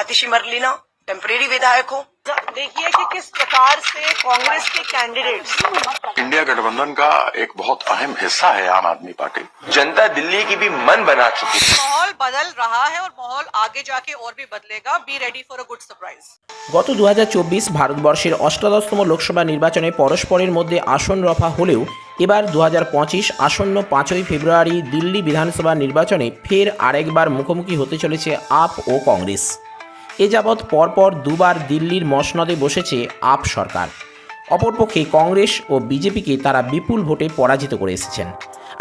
आतिशी मरलीना temporary विधायक हो देखिए कि किस प्रकार से कांग्रेस के कैंडिडेट्स इंडिया गठबंधन का एक बहुत अहम हिस्सा है आम आदमी पार्टी जनता दिल्ली की भी मन बना चुकी है माहौल बदल रहा है और माहौल आगे जाके और भी बदलेगा be ready for a good surprise গত দু ভারতবর্ষের অষ্টাদশতম লোকসভা নির্বাচনে পরস্পরের মধ্যে আসন রফা হলেও এবার দু আসন্ন পাঁচই ফেব্রুয়ারি দিল্লি বিধানসভা নির্বাচনে ফের আরেকবার মুখোমুখি হতে চলেছে আপ ও কংগ্রেস এ যাবৎ পরপর দুবার দিল্লির মসনদে বসেছে আপ সরকার। অপরপক্ষে কংগ্রেস ও বিজেপিকে তারা বিপুল ভোটে পরাজিত করে এসেছেন।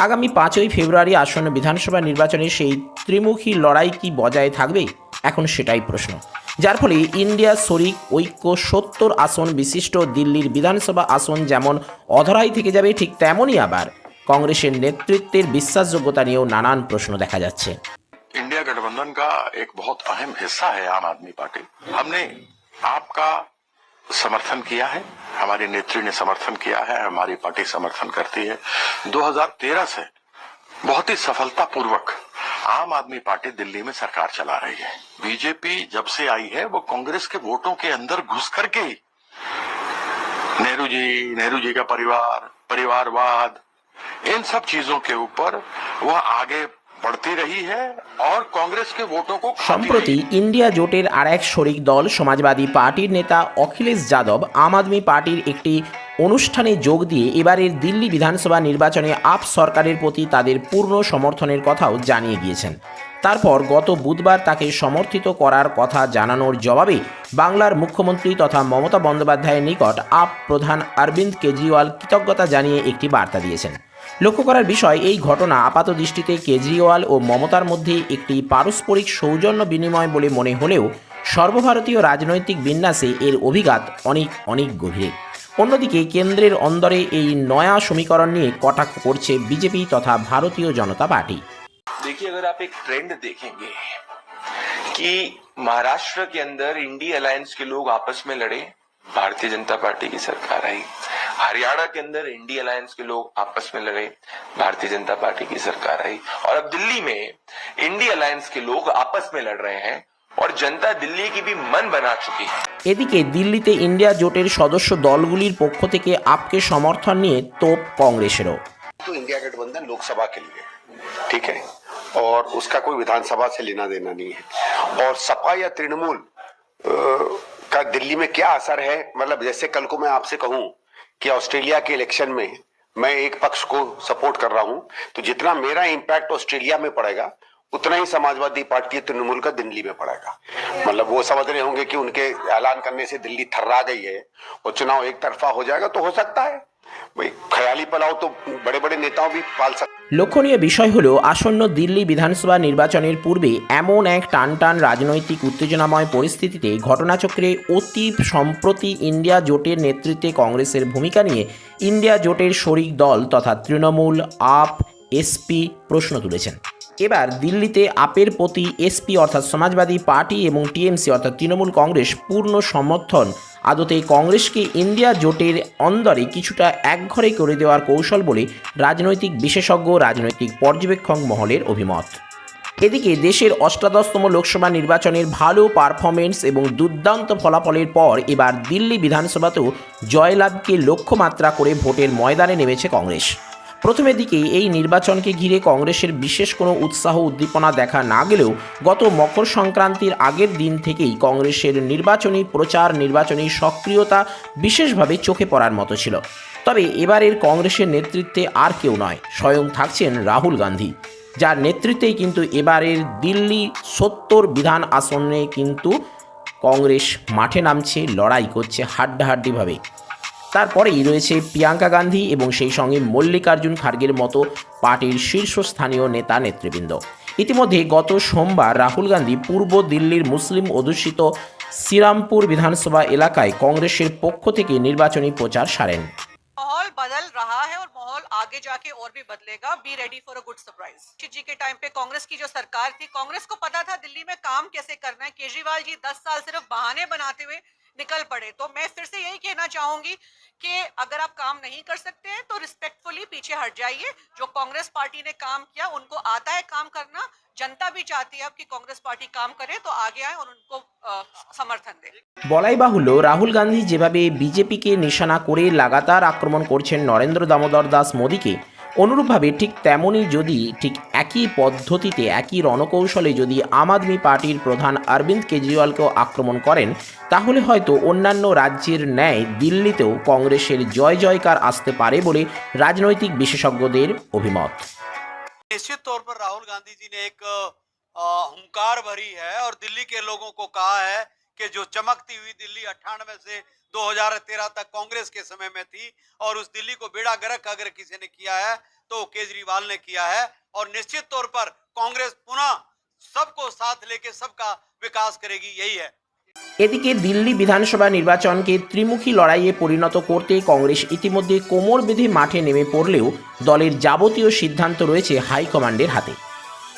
আগামী পাঁচই ফেব্রুয়ারি আসন্ন বিধানসভা নির্বাচনে সেই ত্রিমুখী লড়াই কি বজায় থাকবে? এখন সেটাই প্রশ্ন। যার ফলে ইন্ডিয়া, শরিক, ঐক্য, সত্তর আসন বিশিষ্ট দিল্লির বিধানসভা আসন যেমন অধরাই থেকে যাবে ঠিক তেমনই আবার কংগ্রেসের নেতৃত্বের বিশ্বাসযোগ্যতা নিয়েও নানান প্রশ্ন দেখা যাচ্ছে। इंडिया गठबंधन का एक बहुत अहम हिस्सा है आम आदमी पार्टी। हमने आपका समर्थन किया है, हमारी नेत्री ने समर्थन किया है, हमारी पार्टी समर्थन करती है। 2013 से बहुत ही सफलता पूर्वक आम आदमी पार्टी दिल्ली में सरकार चला रही है। बीजेपी जब से आई है, वो कांग्रेस के वोटों के अंदर घुस करके ही नेहरू जी नेहरू जी का परिवार, परिवारवाद, इन सब चीज़ों के ऊपर वह आगे সম্প্রতি ইন্ডিয়া জোটের আর এক শরিক দল সমাজবাদী পার্টির নেতা অখিলেশ যাদব আম আদমি পার্টির একটি অনুষ্ঠানে যোগ দিয়ে এবারের দিল্লি বিধানসভা নির্বাচনে আপ সরকারের প্রতি তাদের পূর্ণ সমর্থনের কথাও জানিয়ে গিয়েছেন তারপর গত বুধবার তাকে সমর্থিত করার কথা জানানোর জবাবে বাংলার মুখ্যমন্ত্রী তথা মমতা বন্দ্যোপাধ্যায়ের নিকট আপ প্রধান অরবিন্দ কেজরিওয়াল কৃতজ্ঞতা জানিয়ে একটি বার্তা দিয়েছেন। লক্ষ্য করার বিষয় এই ঘটনা আপাত দৃষ্টিতে কেজরিওয়াল ও মমতার মধ্যে একটি পারস্পরিক সৌজন্য বিনিময় বলে মনে হলেও সর্বভারতীয় রাজনৈতিক বিন্যাসে এর অভিঘাত অনেক অনেক গভীরে অন্যদিকে কেন্দ্রের অন্দরে এই নয়া সমীকরণ নিয়ে কটাক্ষ করছে বিজেপি তথা ভারতীয় জনতা পার্টি देखिए अगर आप एक ट्रेंड देखेंगे कि महाराष्ट्र के अंदर इंडी अलायंस के लोग आपस में लड़े भारतीय जनता पार्टी की सरकार आई हरियाणा के अंदर इंडी अलायंस के लोग आपस में लड़े भारतीय जनता पार्टी की सरकार आई और अब दिल्ली में इंडी अलायंस के लोग आपस में लड़ रहे हैं और जनता दिल्ली की भी मन बना चुकी है এদিকে দিল্লিতে ইন্ডিয়া জোটের সদস্য দলগুলির পক্ষ থেকে আপকে সমর্থন নিয়ে তোপ কংগ্রেসেরও तो इंडिया गठबंधन लोकसभा के लिए ठीक है और उसका कोई विधानसभा से लेना देना नहीं है और सपा या तृणमूल अ, का दिल्ली में क्या असर है? मतलब जैसे कल को मैं आपसे कहूँ कि ऑस्ट्रेलिया के इलेक्शन में मैं एक पक्ष को सपोर्ट कर रहा हूँ तो जितना मेरा इंपैक्ट ऑस्ट्रेलिया में पड़ेगा, उतना ही समाजवादी पार्टी तृणमूल का दिल्ली में पड़ेगा। मतलब वो समझ रहे होंगे कि उनके ऐलान करने से दिल्ली थर्रा गई है और चुनाव एक तरफा हो जाएगा तो हो सकता है। লক্ষণীয় বিষয় হলো আসন্ন দিল্লি বিধানসভা নির্বাচনের পূর্বে এমন এক টান টান রাজনৈতিক উত্তেজনাময় পরিস্থিতিতে ঘটনাচক্রে অতি সম্প্রতি ইন্ডিয়া জোটের নেতৃত্বে কংগ্রেসের ভূমিকা নিয়ে ইন্ডিয়া জোটের শরিক দল তথা তৃণমূল, আপ, এসপি প্রশ্ন তুলেছেন। এবার দিল্লিতে আপের প্রতি এসপি অর্থাৎ সমাজবাদী পার্টি এবং টিএমসি অর্থাৎ তৃণমূল কংগ্রেস পূর্ণ সমর্থন আদতে কংগ্রেসকে ইন্ডিয়া জোটের অন্দরে কিছুটা একঘরে করে দেওয়ার কৌশল বলে রাজনৈতিক বিশেষজ্ঞ রাজনৈতিক পর্যবেক্ষক মহলের অভিমত। এদিকে দেশের অষ্টাদশতম লোকসভা নির্বাচনের ভালো পারফরমেন্স এবং দুর্দান্ত ফলাফলের পর এবার দিল্লি বিধানসভাতেও জয়লাভকে লক্ষ্যমাত্রা করে ভোটের ময়দানে নেমেছে কংগ্রেস। প্রথমের দিকে এই নির্বাচনকে ঘিরে কংগ্রেসের বিশেষ কোনো উৎসাহ উদ্দীপনা দেখা না গেলেও গত মকর সংক্রান্তির আগের দিন থেকেই কংগ্রেসের নির্বাচনী প্রচার, নির্বাচনী সক্রিয়তা বিশেষভাবে চোখে পড়ার মতো ছিল। তবে এবারের কংগ্রেসের নেতৃত্বে আর কেউ নয়, স্বয়ং থাকছেন রাহুল গান্ধী। যার নেতৃত্বেই কিন্তু এবারের দিল্লি সত্তর বিধান আসনে কিন্তু কংগ্রেস মাঠে নামছে, লড়াই করছে হাড্ডাহাড্ডিভাবে। তারপরেই রয়েছে প্রিয়াঙ্কা গান্ধী এবং সেই সঙ্গে মল্লিকার্জুন খার্গের মতো পার্টির শীর্ষস্থানীয় নেতা নেতৃবৃন্দ ইতিমধ্যে গত সোমবার রাহুল গান্ধী পূর্ব দিল্লির মুসলিম অধ্যুষিত শ্রীরামপুর বিধানসভা এলাকায় কংগ্রেসের পক্ষ থেকে নির্বাচনী প্রচার সারেন माहौल बदल रहा है और माहौल आगे जाके और भी बदलेगा be ready for a good surprise जी के टाइम पे कांग्रेस की जो सरकार थी कांग्रेस को पता था दिल्ली में काम कैसे करना है केजरीवाल जी दस साल सिर्फ बहाने बनाते हुए निकल पड़े तो मैं फिर से यही कहना चाहूंगी कि अगर आप काम नहीं कर सकते हैं तो रिस्पेक्टफुली पीछे हट जाइए जो कांग्रेस पार्टी ने काम किया उनको आता है काम करना जनता भी चाहती है अब कि कांग्रेस पार्टी काम करे तो आगे आए और उनको अ, समर्थन दे বলাই বাহুল্য রাহুল গান্ধী যেভাবে বিজেপিকে নিশানা করে লাগাতার আক্রমণ করছেন নরেন্দ্র দামোদর দাস মোদীকে অনুরূপভাবে ঠিক তেমনই যদি ঠিক একই পদ্ধতিতে একই রণকৌশলে যদি আম আদমি পার্টির প্রধান অরবিন্দ কেজরিওয়ালকেও আক্রমণ করেন তাহলে হয়তো অন্যান্য রাজ্যের ন্যায় দিল্লিতেও কংগ্রেসের জয় জয়কার আসতে পারে বলে রাজনৈতিক বিশেষজ্ঞদের অভিমত निश्चित तौर पर राहुल गांधी जी ने एक अ, हुंकार भरी है और दिल्ली के लोगों को कहा है कि जो चमकती हुई दिल्ली अट्ठानवे से 2013 तक कांग्रेस के समय में थी और उस दिल्ली को बेड़ा गर्क अगर किसी ने किया है तो वो केजरीवाल ने किया है और निश्चित तौर पर कांग्रेस पुनः सबको साथ लेके सबका विकास करेगी यही है এদিকে দিল্লি বিধানসভা নির্বাচনকে ত্রিমুখী লড়াইয়ে পরিণত করতে কংগ্রেস ইতিমধ্যে কোমর বেঁধে মাঠে নেমে পড়লেও দলের যাবতীয় সিদ্ধান্ত রয়েছে হাইকমান্ডের হাতে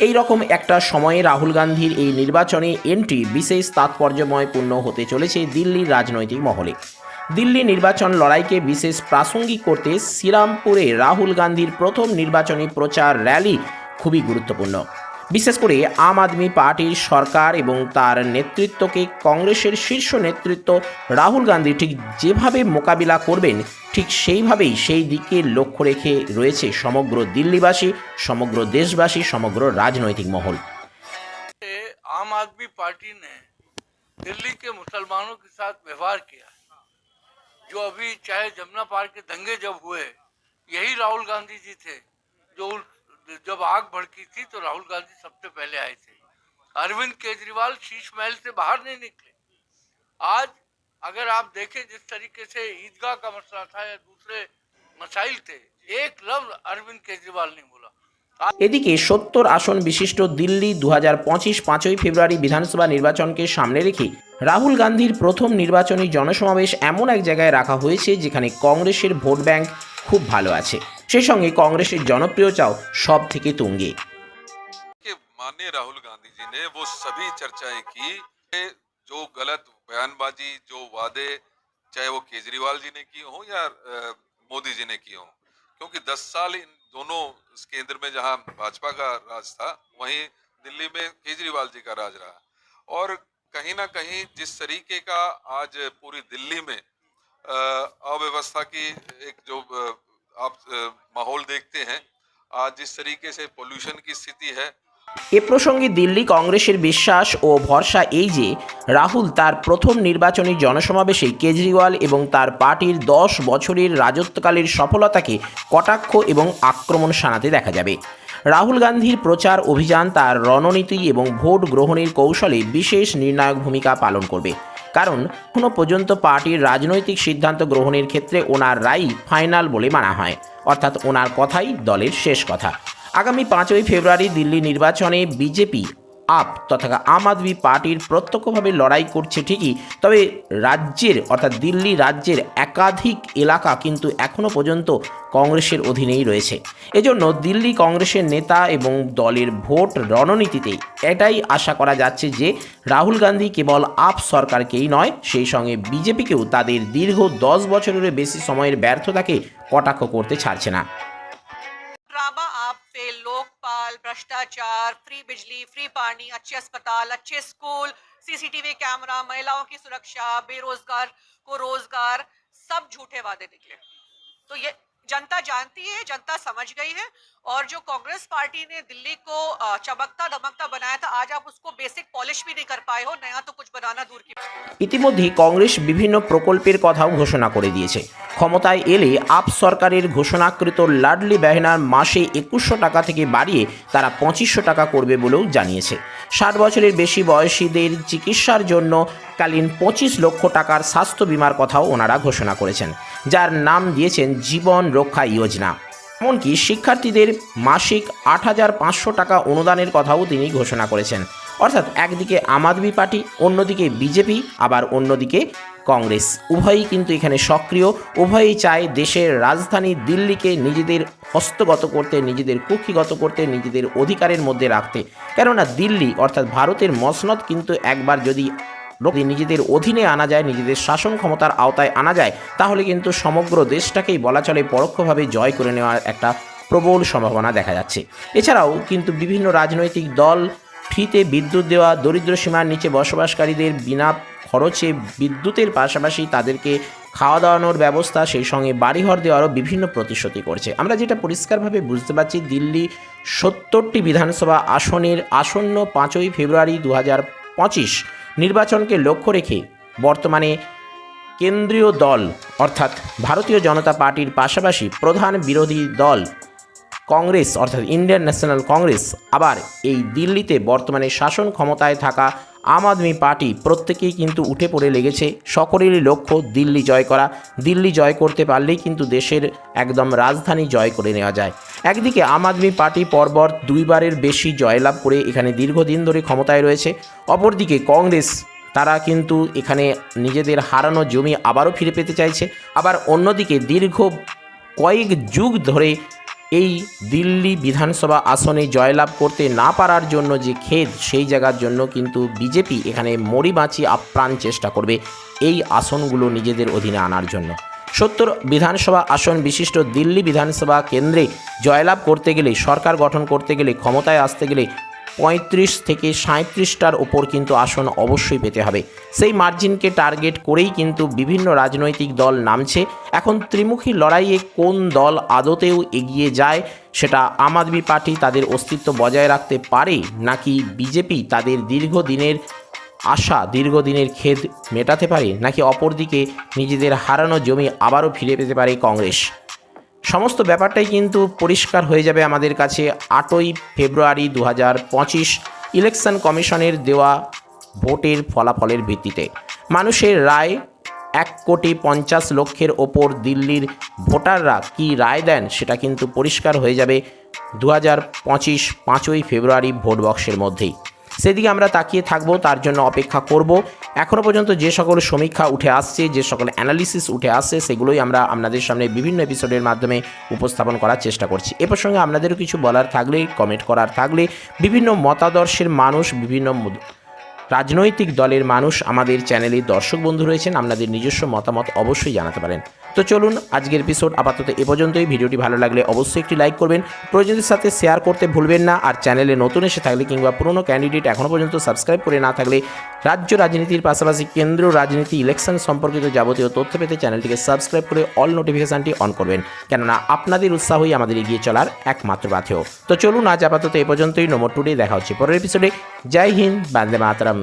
এই রকম একটা সময়ে রাহুল গান্ধীর এই নির্বাচনে এন্ট্রি বিশেষ তাৎপর্যময়পূর্ণ হতে চলেছে দিল্লির রাজনৈতিক মহলে। দিল্লি নির্বাচন লড়াইকে বিশেষ প্রাসঙ্গিক করতে শ্রীরামপুরে রাহুল গান্ধীর প্রথম নির্বাচনী প্রচার র্যালি খুবই গুরুত্বপূর্ণ। বিশেষ করে আম আদমি পার্টির সরকার এবং তার নেতৃত্বকে কংগ্রেসের শীর্ষ নেতৃত্ব রাহুল গান্ধী ঠিক যেভাবে মোকাবিলা করবেন ঠিক সেইভাবেই সেই দিকে লক্ষ্য রেখে রয়েছে সমগ্র দিল্লিবাসী সমগ্র দেশবাসী সমগ্র রাজনৈতিক মহল से आम आदमी पार्टी ने दिल्ली के मुसलमानों के साथ व्यवहार किया जो अभी चाहे जमुना पार के दंगे जब हुए यही राहुल गांधी जी थे जो उस- जब आग भड़की थी तो राहुल गांधी सबसे पहले आए थे अरविंद केजरीवाल शीश महल से बाहर नहीं निकले आज अगर आप देखें जिस तरीके से ईदगाह का मसला था या दूसरे मसाइल थे एक लफ्ज अरविंद केजरीवाल ने बोला এদিকে সত্তর আসন বিশিষ্ট দিল্লি দু হাজার পঁচিশ পাঁচই ফেব্রুয়ারি বিধানসভা নির্বাচনকে সামনে রেখে রাহুল গান্ধীর প্রথম নির্বাচনী জনসমাবেশ এমন এক জায়গায় রাখা হয়েছে যেখানে কংগ্রেসের ভোট ব্যাংক খুব ভালো আছে সেই সঙ্গে কংগ্রেসের জনপ্রিয়তাও সব থেকে তুঙ্গে कि माननीय राहुल गांधी जी ने वो सभी चर्चाएं की कि जो गलत बयानबाजी जो वादे चाहे वो केजरीवाल जी ने की हो या अ, मोदी जी ने की हो क्योंकि 10 साल इन दोनों इस केंद्र में जहां भाजपा का राज था वहीं दिल्ली में केजरीवाल जी का राज रहा और कहीं ना कहीं जिस तरीके का आज पूरी दिल्ली में अ, अव्यवस्था की एक जो अ, आप अ, माहौल देखते हैं आज जिस तरीके से पोल्यूशन की स्थिति है এ প্রসঙ্গে দিল্লি কংগ্রেসের বিশ্বাস ও ভরসা এই যে রাহুল তার প্রথম নির্বাচনী জনসমাবেশে কেজরিওয়াল এবং তার পার্টির দশ বছরের রাজত্বকালের সফলতাকে কটাক্ষ এবং আক্রমণ শানাতে দেখা যাবে রাহুল গান্ধীর প্রচার অভিযান তার রণনীতি এবং ভোট গ্রহণের কৌশলে বিশেষ নির্ণায়ক ভূমিকা পালন করবে কারণ এখনও পর্যন্ত পার্টির রাজনৈতিক সিদ্ধান্ত গ্রহণের ক্ষেত্রে ওনার রায় ফাইনাল বলে মানা হয়। অর্থাৎ ওনার কথাই দলের শেষ কথা। আগামী পাঁচই ফেব্রুয়ারি দিল্লি নির্বাচনে বিজেপি আপ তথা আম আদমি পার্টির প্রত্যক্ষভাবে লড়াই করছে ঠিকই, তবে রাজ্যের অর্থাৎ দিল্লি রাজ্যের একাধিক এলাকা কিন্তু এখনও পর্যন্ত কংগ্রেসের অধীনেই রয়েছে। এজন্য দিল্লি কংগ্রেসের নেতা এবং দলের ভোট রণনীতিতে এটাই আশা করা যাচ্ছে যে রাহুল গান্ধী কেবল আপ সরকারকেই নয়, সেই সঙ্গে বিজেপিকেও তাদের দীর্ঘ দশ বছরের বেশি সময়ের ব্যর্থতাকে কটাক্ষ করতে ছাড়ছে না। लोकपाल भ्रष्टाचार, फ्री बिजली, फ्री पानी, अच्छे अस्पताल, अच्छे स्कूल, सीसीटीवी कैमरा, महिलाओं की सुरक्षा, बेरोजगार को रोज़गार, सब झूठे वादे निकले। तो ये जनता जानती है जनता समझ गई है और जो कांग्रेस पार्टी ने दिल्ली को अ, चमकता दमकता बनाया था आज आप उसको बेसिक पॉलिश भी नहीं कर पाए हो नया तो कुछ बनाना दूर की बात ইতিমধ্যেই কংগ্রেস বিভিন্ন প্রকল্পের কথাও ঘোষণা করে দিয়েছে ক্ষমতায় এলে আপ সরকারের ঘোষণাকৃত লাডলি বেহনার মাসে একুশশো টাকা থেকে বাড়িয়ে তারা পঁচিশশো টাকা করবে বলেও জানিয়েছে ষাট বছরের বেশি বয়সীদের চিকিৎসার জন্য কালীন পঁচিশ লক্ষ টাকার স্বাস্থ্য বিমার কথাও ওনারা ঘোষণা করেছেন, যার নাম দিয়েছেন জীবন রক্ষা যোজনা এমনকি শিক্ষার্থীদের মাসিক আট হাজার পাঁচশো টাকা অনুদানের কথাও তিনি ঘোষণা করেছেন। অর্থাৎ একদিকে আম আদমি পার্টি, অন্যদিকে বিজেপি, আবার অন্যদিকে কংগ্রেস। উভয়ই কিন্তু এখানে সক্রিয়, উভয়ই চায় দেশের রাজধানী দিল্লিকে নিজেদের হস্তগত করতে, নিজেদের কুক্ষিগত করতে, নিজেদের অধিকারের মধ্যে রাখতে। কেননা দিল্লি, অর্থাৎ ভারতের মসনদ কিন্তু একবার যদি নিজেদের অধীনে আনা যায়, নিজেদের শাসন ক্ষমতার আওতায় আনা যায়, তাহলে কিন্তু সমগ্র দেশটাকেই বলা চলে পরোক্ষভাবে জয় করে নেওয়ার একটা প্রবল সম্ভাবনা দেখা যাচ্ছে। এছাড়াও কিন্তু বিভিন্ন রাজনৈতিক দল ফ্রিতে বিদ্যুৎ দেওয়া, দরিদ্র সীমার নিচে বসবাসকারীদের বিনা খরচে বিদ্যুতের পাশাপাশি তাদেরকে খাওয়া দাওয়ানোর ব্যবস্থা, সেই সঙ্গে বাড়িঘর দেওয়ারও বিভিন্ন প্রতিশ্রুতি করছে। আমরা যেটা পরিষ্কারভাবে বুঝতে পারছি, দিল্লি সত্তরটি বিধানসভা আসনের আসন্ন পাঁচই ফেব্রুয়ারি দু পঁচিশ নির্বাচনকে লক্ষ্য রেখে বর্তমানে কেন্দ্রীয় দল, অর্থাৎ ভারতীয় জনতা পার্টির পাশাপাশি প্রধান বিরোধী দল, কংগ্রেস, অর্থাৎ ইন্ডিয়ান ন্যাশনাল কংগ্রেস, আবার এই দিল্লিতে বর্তমানে শাসন ক্ষমতায় থাকা আম আদমি পার্টি প্রত্যেকেই কিন্তু উঠে পড়ে লেগেছে। সকলেরই লক্ষ্য দিল্লি জয় করা। দিল্লি জয় করতে পারলেই কিন্তু দেশের একদম রাজধানী জয় করে নেওয়া যায়। একদিকে আম আদমি পার্টি পরপর দুইবারের বেশি জয়লাভ করে এখানে দীর্ঘদিন ধরে ক্ষমতায় রয়েছে। অপরদিকে কংগ্রেস, তারা কিন্তু এখানে নিজেদের হারানো জমি আবারও ফিরে পেতে চাইছে। আবার অন্যদিকে দীর্ঘ কয়েক যুগ ধরে এই দিল্লি বিধানসভা আসনে জয়লাভ করতে না পারার জন্য যে খেদ, সেই জায়গার জন্য কিন্তু বিজেপি এখানে মরি বাঁচি আপ্রাণ চেষ্টা করবে এই আসনগুলো নিজেদের অধীনে আনার জন্য। সত্তর বিধানসভা আসন বিশিষ্ট দিল্লি বিধানসভা কেন্দ্রে জয়লাভ করতে গেলে, সরকার গঠন করতে গেলে, ক্ষমতায় আসতে গেলে পঁয়ত্রিশ থেকে সাঁত্রিশটার ওপর কিন্তু আসন অবশ্যই পেতে হবে। সেই মার্জিনকে টার্গেট করেই কিন্তু বিভিন্ন রাজনৈতিক দল নামছে। এখন ত্রিমুখী লড়াইয়ে কোন দল আদতেও এগিয়ে যায় সেটা আম আদমি পার্টি তাদের অস্তিত্ব বজায় রাখতে পারে নাকি বিজেপি তাদের দীর্ঘদিনের আশা, দীর্ঘদিনের খেদ মেটাতে পারে নাকি অপরদিকে নিজেদের হারানো জমি আবারও ফিরে পেতে পারে কংগ্রেস? সমস্ত ব্যাপারটাই কিন্তু পরিষ্কার হয়ে যাবে আমাদের কাছে আটই ফেব্রুয়ারি দু হাজার পঁচিশ ইলেকশন কমিশনের দেওয়া ভোটের ফলাফলের ভিত্তিতে। মানুষের রায়, এক কোটি পঞ্চাশ লক্ষের ওপর দিল্লির ভোটাররা কি রায় দেন সেটা কিন্তু পরিষ্কার হয়ে যাবে দু হাজার পঁচিশ পাঁচই ফেব্রুয়ারি ভোট বক্সের মধ্যেই। সেদিকে আমরা তাকিয়ে থাকব, তার জন্য অপেক্ষা করব। এখনও পর্যন্ত যে সকল সমীক্ষা উঠে আসছে, যে সকল অ্যানালিসিস উঠে আসছে, সেগুলোই আমরা আপনাদের সামনে বিভিন্ন এপিসোডের মাধ্যমে উপস্থাপন করার চেষ্টা করছি। এ প্রসঙ্গে আপনাদেরও কিছু বলার থাকলে কমেন্ট করার থাকলে, বিভিন্ন মতাদর্শের মানুষ, বিভিন্ন রাজনৈতিক দলের মানুষ আমাদের চ্যানেলে দর্শক বন্ধু রয়েছেন, আপনাদের নিজস্ব মতামত অবশ্যই জানাতে পারেন। তো চলুন আজকের এপিসোড আপাতত এ পর্যন্তই। ভিডিওটি ভালো লাগলে অবশ্যই একটি লাইক করবেন। প্রয়োজনের সাথে শেয়ার করতে ভুলবেন না। আর চ্যানেলে নতুন এসে থাকলে কিংবা পুরনো ক্যান্ডিডেট এখনও পর্যন্ত সাবস্ক্রাইব করে না থাকলে রাজ্য রাজনীতির পাশাপাশি কেন্দ্রীয় রাজনীতি ইলেকশন সম্পর্কিত যাবতীয় তথ্য পেতে চ্যানেলটিকে সাবস্ক্রাইব করে অল নোটিফিকেশানটি অন করবেন। কেননা আপনাদের উৎসাহই আমাদের এগিয়ে চলার একমাত্র পাথেয়। তো চলুন আজ আপাতত এ পর্যন্তই। নম্বর টুডে দেখা হচ্ছে পরের এপিসোডে জয় হিন্দ। বান্দে মাতরম।